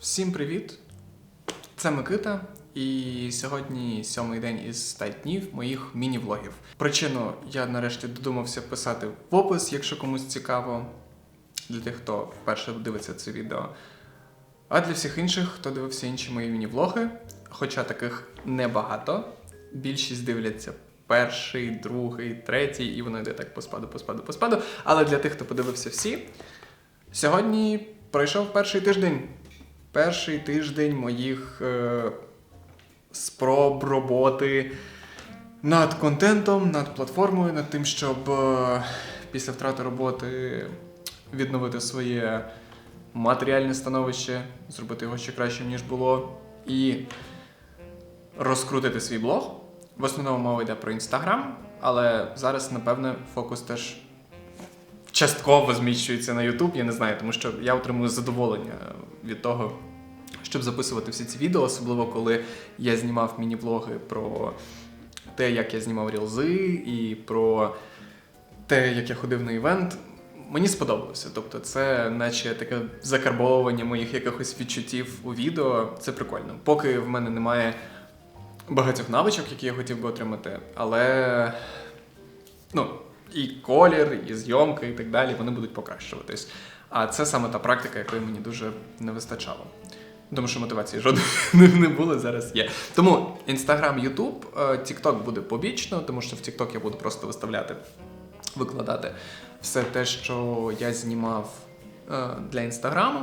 Всім привіт! Це Микита, і сьогодні сьомий день із 100 днів моїх міні-влогів. Причину я нарешті додумався писати в опис, якщо комусь цікаво, для тих, хто вперше дивиться це відео. А для всіх інших, хто дивився інші мої міні-влоги, хоча таких небагато, більшість дивляться перший, другий, третій, і воно йде так по спаду, по спаду, по спаду. Але для тих, хто подивився всі, сьогодні пройшов перший тиждень. Перший тиждень моїх е, спроб роботи над контентом, над платформою, над тим, щоб е, після втрати роботи відновити своє матеріальне становище, зробити його ще кращим, ніж було, і розкрутити свій блог. В основному мова йде про інстаграм, але зараз, напевне, фокус теж частково зміщується на YouTube, я не знаю, тому що я отримую задоволення від того, щоб записувати всі ці відео, особливо коли я знімав міні-влоги про те, як я знімав рілзи, і про те, як я ходив на івент. Мені сподобалося. Тобто, це наче таке закарбовування моїх якихось відчуттів у відео. Це прикольно. Поки в мене немає багатьох навичок, які я хотів би отримати, але ну, і колір, і зйомка, і так далі, вони будуть покращуватись. А це саме та практика, якої мені дуже не вистачало. Тому що мотивації жодної не було, зараз є. Тому YouTube, е, TikTok буде побічно, тому що в TikTok я буду просто виставляти, викладати все те, що я знімав е, для інстаграму.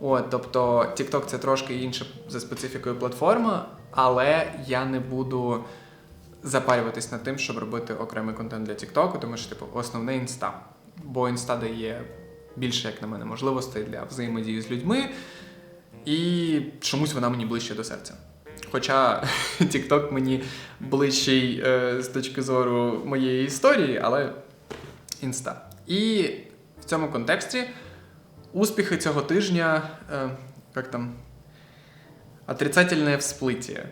От, тобто TikTok це трошки інша за специфікою платформа, але я не буду запарюватись над тим, щоб робити окремий контент для TikTok, тому що типу основне інста. Бо інста дає більше, як на мене, можливостей для взаємодії з людьми, і чомусь вона мені ближче до серця. Хоча TikTok мені ближчий е, з точки зору моєї історії, але інста. І в цьому контексті успіхи цього тижня, е, як там, отрицательне всплиття.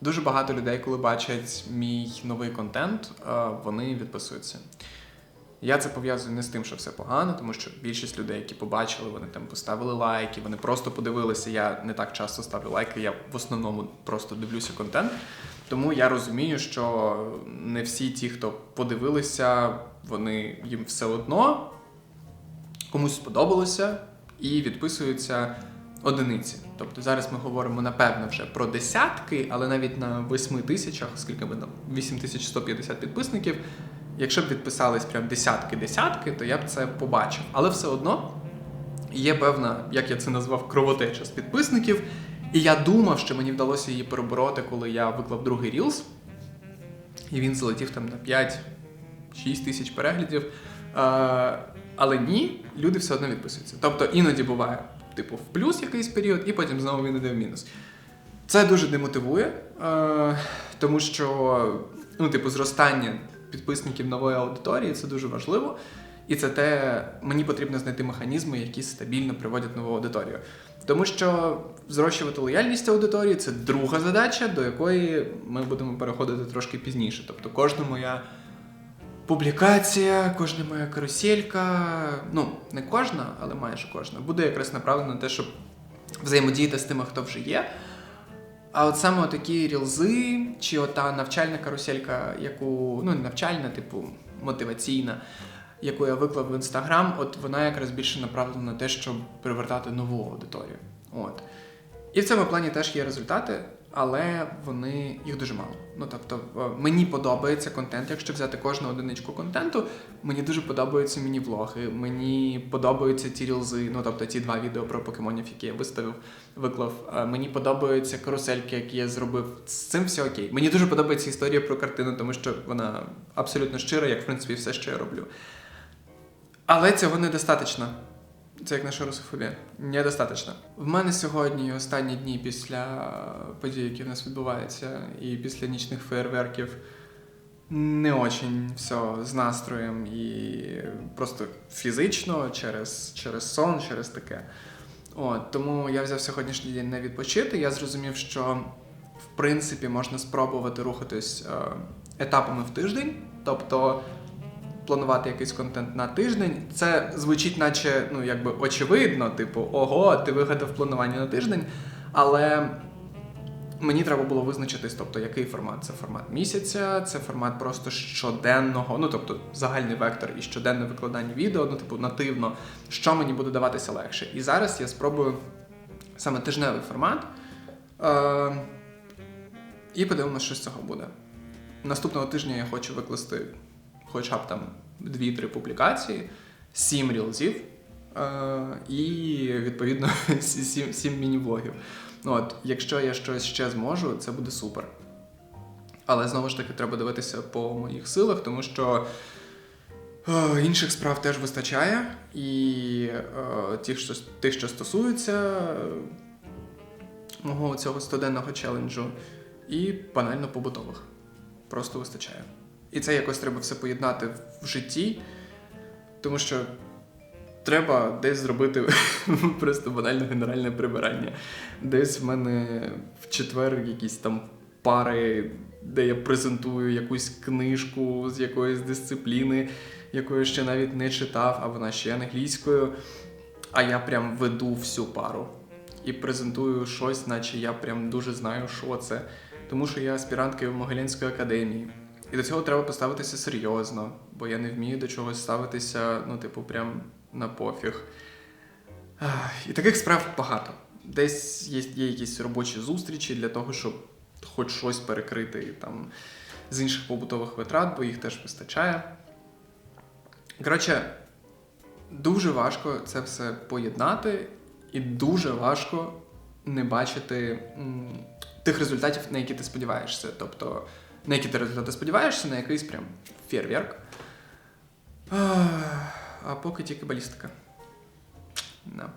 Дуже багато людей, коли бачать мій новий контент, е, вони відписуються. Я це пов'язую не з тим, що все погано, тому що більшість людей, які побачили, вони там поставили лайки, вони просто подивилися. Я не так часто ставлю лайки, я в основному просто дивлюся контент. Тому я розумію, що не всі ті, хто подивилися, вони їм все одно комусь сподобалося і відписуються одиниці. Тобто зараз ми говоримо напевно вже про десятки, але навіть на 8 тисячах, скільки ми там 8150 підписників. Якщо б відписались прям десятки-десятки, то я б це побачив. Але все одно є певна, як я це назвав, кровотеча з підписників. І я думав, що мені вдалося її перебороти, коли я виклав другий Reels. І він залетів там на 5-6 тисяч переглядів. Е, але ні, люди все одно відписуються. Тобто іноді буває, типу, в плюс якийсь період, і потім знову він іде в мінус. Це дуже демотивує, е, тому що, ну, типу, зростання підписників нової аудиторії це дуже важливо. І це те, мені потрібно знайти механізми, які стабільно приводять нову аудиторію. Тому що зрощувати лояльність аудиторії це друга задача, до якої ми будемо переходити трошки пізніше. Тобто кожна моя публікація, кожна моя каруселька, ну не кожна, але майже кожна, буде якраз направлена на те, щоб взаємодіяти з тими, хто вже є. А от саме такі рілзи, чи ота навчальна каруселька, яку, ну не навчальна, типу мотиваційна, яку я виклав в інстаграм, от вона якраз більше направлена на те, щоб привертати нову аудиторію. І в цьому плані теж є результати, але вони їх дуже мало. Ну тобто, мені подобається контент. Якщо взяти кожну одиничку контенту, мені дуже подобаються міні-влоги, мені подобаються ті рілзи, ну тобто ті два відео про покемонів, які я виставив, виклав. Е, Мені подобаються карусельки, які я зробив. З цим все окей. Мені дуже подобається історія про картину, тому що вона абсолютно щира, як в принципі все, що я роблю. Але цього недостатньо. Це як наша русофобія. Недостатньо. В мене сьогодні останні дні після подій, які в нас відбуваються, і після нічних фейерверків не очень все з настроєм і просто фізично, через, через сон, через таке. От, тому я взяв сьогоднішній день не відпочити. Я зрозумів, що в принципі можна спробувати рухатись е, етапами в тиждень. Тобто планувати якийсь контент на тиждень. Це звучить, наче ну якби очевидно, типу, ого, ти вигадав планування на тиждень. Але мені треба було визначитись, тобто який формат? Це формат місяця, це формат просто щоденного, ну тобто загальний вектор і щоденне викладання відео, ну типу нативно, що мені буде даватися легше. І зараз я спробую саме тижневий формат. Е- і подивимося, що з цього буде. Наступного тижня я хочу викласти хоча б там 2-3 публікації, 7 рілзів е- і відповідно 7, 7 міні-влогів. Ну, от, якщо я щось ще зможу, це буде супер. Але знову ж таки треба дивитися по моїх силах, тому що е, інших справ теж вистачає, і е, тих, що, тих, що стосуються мого цього студенного челенджу, і банально побутових. Просто вистачає. І це якось треба все поєднати в житті, тому що треба десь зробити просто банальне генеральне прибирання. Десь в мене в четвер якісь там пари, де я презентую якусь книжку з якоїсь дисципліни, яку я ще навіть не читав, а вона ще англійською. А я прям веду всю пару і презентую щось, наче я прям дуже знаю, що це. Тому що я аспірантка в Могилянської академії. І до цього треба поставитися серйозно, бо я не вмію до чогось ставитися, ну, типу, прям на пофіг. І таких справ багато. Десь є, є якісь робочі зустрічі для того, щоб хоч щось перекрити там, з інших побутових витрат, бо їх теж вистачає. Коротше, дуже важко це все поєднати, і дуже важко не бачити м, тих результатів, на які ти сподіваєшся. Тобто, на які ти результати сподіваєшся, на якийсь прям фєрверк. А поки тільки балістика. Да.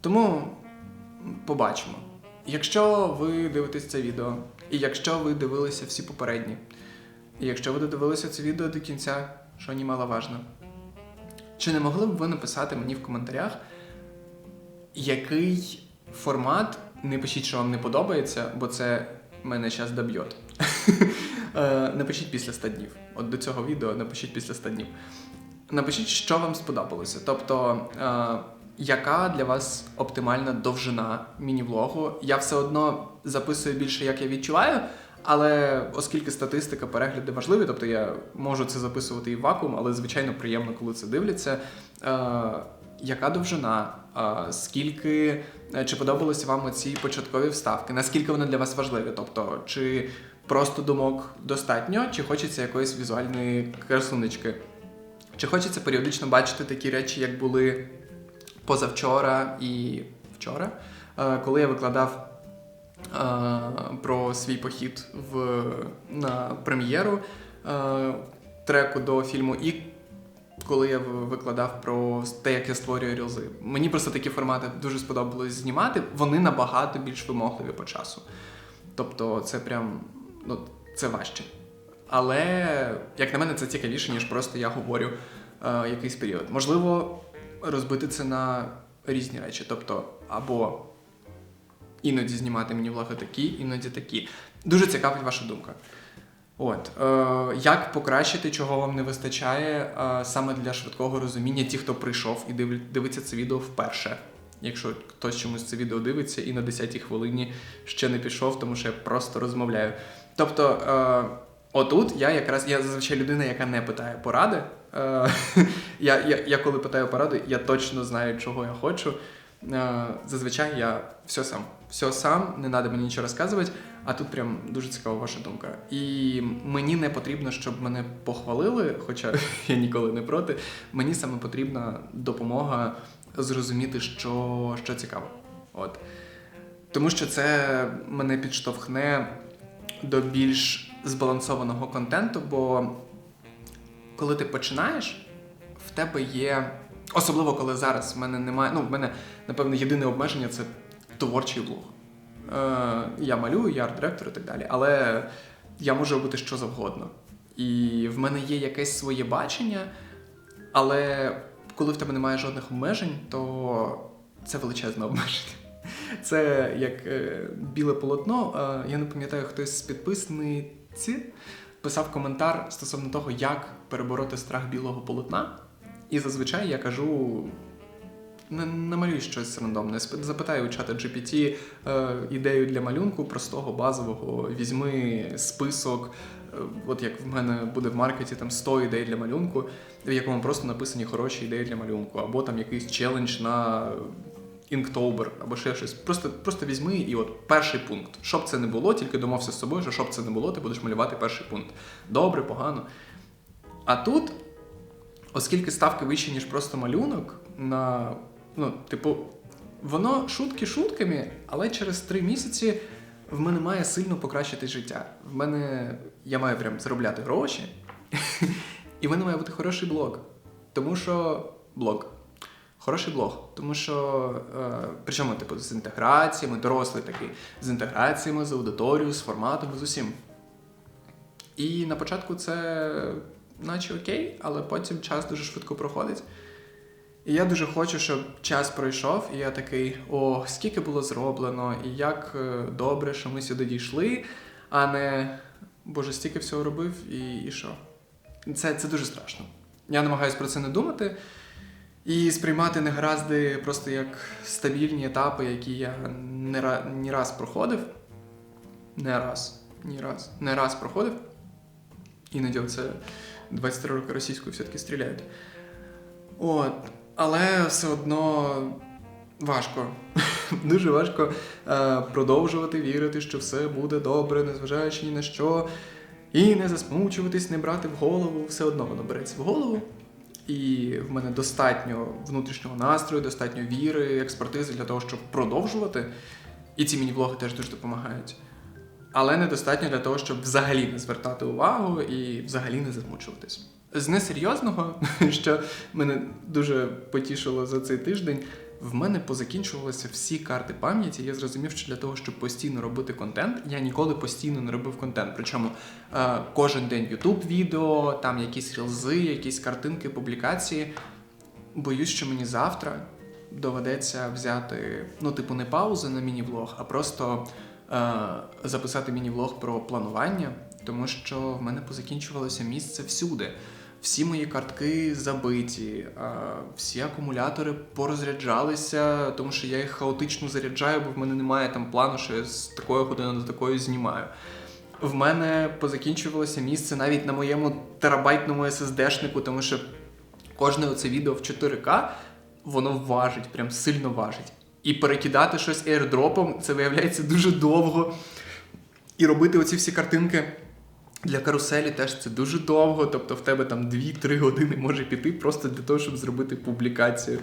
Тому побачимо. Якщо ви дивитесь це відео, і якщо ви дивилися всі попередні, і якщо ви додивилися це відео до кінця, що немаловажно, чи не могли б ви написати мені в коментарях, який формат, не пишіть, що вам не подобається, бо це мене зараз доб'єт. Е, Напишіть після 100 днів. От до цього відео напишіть після 100 днів. Напишіть, що вам сподобалося. Тобто, е, яка для вас оптимальна довжина міні-влогу? Я все одно записую більше, як я відчуваю, але оскільки статистика, перегляди важливі, тобто я можу це записувати і в вакуум, але звичайно приємно, коли це дивляться. Е, яка довжина? Скільки е, чи подобалися вам ці початкові вставки? Наскільки вони для вас важливі? Тобто, чи просто думок достатньо, чи хочеться якоїсь візуальної красунички? Чи хочеться періодично бачити такі речі, як були позавчора і вчора, е, коли я викладав е, про свій похід в, на прем'єру треку до фільму, і коли я викладав про те, як я створюю рілзи. Мені просто такі формати дуже сподобалось знімати. Вони набагато більш вимогливі по часу. Тобто, це прям ну, це важче. Але, як на мене, це цікавіше, ніж просто я говорю е, якийсь період. Можливо, розбити це на різні речі. Тобто, або іноді знімати мені влоги такі, іноді такі. Дуже цікавить ваша думка. От, е, як покращити, чого вам не вистачає е, саме для швидкого розуміння, ті, хто прийшов і див, дивиться це відео вперше. Якщо хтось чомусь це відео дивиться і на 10-й хвилині ще не пішов, тому що я просто розмовляю. Тобто, е, отут я якраз я зазвичай людина, яка не питає поради. Е, я, я, я коли питаю поради, я точно знаю, чого я хочу. Е, зазвичай я все сам. Все сам, не треба мені нічого розказувати, а тут прям дуже цікава ваша думка. І мені не потрібно, щоб мене похвалили, хоча я ніколи не проти. Мені саме потрібна допомога зрозуміти, що, що цікаво. От. Тому що це мене підштовхне до більш збалансованого контенту, бо коли ти починаєш, в тебе є. Особливо, коли зараз в мене немає. Ну, в мене, напевно, єдине обмеження це творчий блог. Е, я малюю, я арт-директор і так далі, але я можу робити що завгодно. І в мене є якесь своє бачення, але коли в тебе немає жодних обмежень, то це величезне обмеження. Це як е, біле полотно. Е, я не пам'ятаю, хтось з підписниці писав коментар стосовно того, як перебороти страх білого полотна. І зазвичай я кажу. Намалюй щось рандомне. Запитай у чата GPT е, ідею для малюнку простого, базового. Візьми список, е, от як в мене буде в маркеті там 100 ідей для малюнку, в якому просто написані хороші ідеї для малюнку, або там якийсь челендж на Inktober, або ще щось. Просто, просто візьми і от перший пункт. Щоб це не було, тільки домовся з собою, що щоб це не було, ти будеш малювати перший пункт. Добре, погано. А тут, оскільки ставки вищі, ніж просто малюнок, на, ну, типу, воно шутки шутками, але через три місяці в мене має сильно покращити життя. В мене я маю прям заробляти гроші, і в мене має бути хороший блог. Тому що блог. Хороший блог, тому що е, причому, типу, з інтеграціями, дорослий такий, з інтеграціями, з аудиторією, з форматом, з усім. І на початку це наче окей, але потім час дуже швидко проходить. І я дуже хочу, щоб час пройшов, і я такий: о, скільки було зроблено, і як е, добре, що ми сюди дійшли, а не Боже, стільки всього робив, і, і що? Це, це дуже страшно. Я намагаюся про це не думати і сприймати негаразди просто як стабільні етапи, які я не, ні раз проходив. Не раз, ні раз, не раз проходив. Іноді це 23 роки російською все-таки стріляють. От. Але все одно важко. Дуже важко е, продовжувати вірити, що все буде добре, незважаючи ні на що. І не засмучуватись, не брати в голову. Все одно воно береться в голову. І в мене достатньо внутрішнього настрою, достатньо віри, експертизи для того, щоб продовжувати. І ці міні-влоги теж дуже допомагають. Але недостатньо для того, щоб взагалі не звертати увагу і взагалі не засмучуватись. З несерйозного, що мене дуже потішило за цей тиждень, в мене позакінчувалися всі карти пам'яті. Я зрозумів, що для того, щоб постійно робити контент, я ніколи постійно не робив контент. Причому е, кожен день YouTube відео, там якісь рілзи, якісь картинки, публікації. Боюсь, що мені завтра доведеться взяти, ну, типу, не паузу на міні-влог, а просто записати міні-влог про планування, тому що в мене позакінчувалося місце всюди. Всі мої картки забиті, е, всі акумулятори порозряджалися, тому що я їх хаотично заряджаю, бо в мене немає там плану, що я з такої години до такої знімаю. В мене позакінчувалося місце навіть на моєму терабайтному SSD-шнику, тому що кожне оце відео в 4К, воно важить, прям сильно важить. І перекидати щось аірдропом, це виявляється дуже довго. І робити оці всі картинки для каруселі теж це дуже довго. Тобто в тебе там 2-3 години може піти просто для того, щоб зробити публікацію.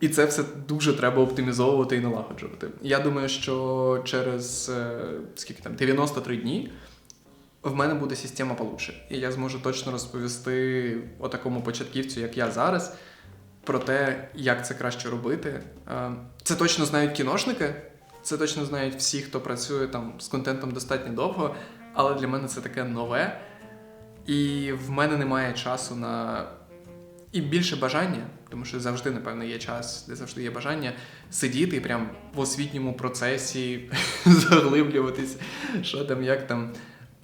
І це все дуже треба оптимізовувати і налагоджувати. Я думаю, що через е, скільки там 93 дні в мене буде система получше. І я зможу точно розповісти о такому початківцю, як я зараз, про те, як це краще робити. Е, Це точно знають кіношники, це точно знають всі, хто працює там з контентом достатньо довго, але для мене це таке нове. І в мене немає часу на. І більше бажання, тому що завжди, напевно, є час, де завжди є бажання сидіти прям в освітньому процесі заглиблюватись, що там, як там.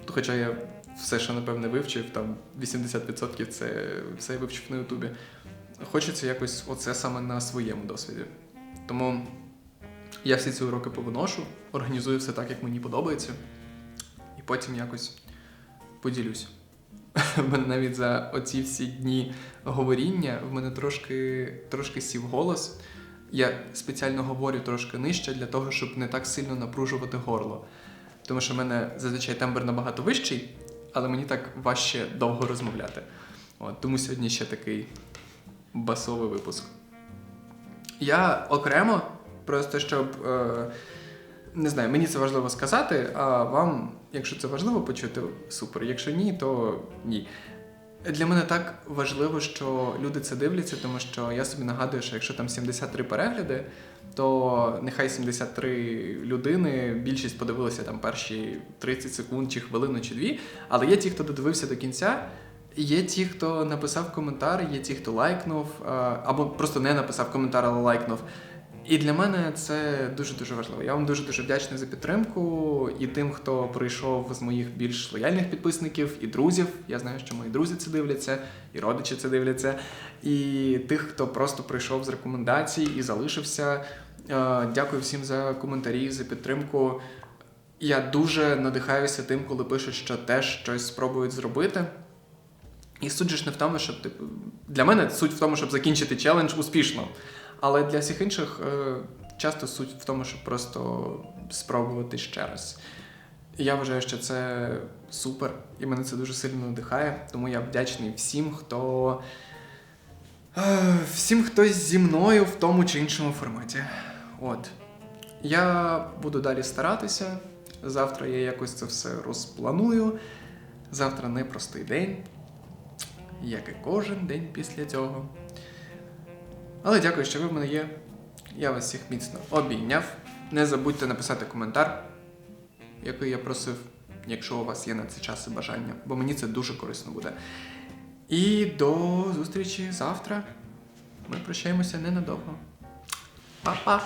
Хоча я все, що напевне вивчив, там 80% це все я вивчив на Ютубі. Хочеться якось оце саме на своєму досвіді. Тому я всі ці уроки повиношу, організую все так, як мені подобається, і потім якось поділюсь. Мене навіть за оці всі дні говоріння в мене трошки, трошки сів голос. Я спеціально говорю трошки нижче для того, щоб не так сильно напружувати горло. Тому що в мене зазвичай тембр набагато вищий, але мені так важче довго розмовляти. От, тому сьогодні ще такий басовий випуск. Я окремо, просто щоб. Е, не знаю, мені це важливо сказати, а вам, якщо це важливо почути, супер. Якщо ні, то ні. Для мене так важливо, що люди це дивляться, тому що я собі нагадую, що якщо там 73 перегляди, то нехай 73 людини, більшість подивилися там перші 30 секунд, чи хвилину, чи дві. Але є ті, хто додивився до кінця, є ті, хто написав коментар, є ті, хто лайкнув, або просто не написав коментар, але лайкнув. І для мене це дуже дуже важливо. Я вам дуже дуже вдячний за підтримку і тим, хто прийшов з моїх більш лояльних підписників і друзів. Я знаю, що мої друзі це дивляться, і родичі це дивляться. І тих, хто просто прийшов з рекомендацій і залишився. Е, Дякую всім за коментарі, за підтримку. Я дуже надихаюся тим, коли пишуть, що теж щось спробують зробити. І суть ж не в тому, щоб типу, для мене суть в тому, щоб закінчити челендж успішно. Але для всіх інших е, часто суть в тому, щоб просто спробувати ще раз. Я вважаю, що це супер, і мене це дуже сильно надихає. Тому я вдячний всім, хто. е, Всім, хто зі мною в тому чи іншому форматі. От. Я буду далі старатися. Завтра я якось це все розпланую. Завтра непростий день, як і кожен день після цього. Але дякую, що ви в мене є. Я вас всіх міцно обійняв. Не забудьте написати коментар, який я просив, якщо у вас є на це час і бажання, бо мені це дуже корисно буде. І до зустрічі завтра. Ми прощаємося ненадовго. Па-па!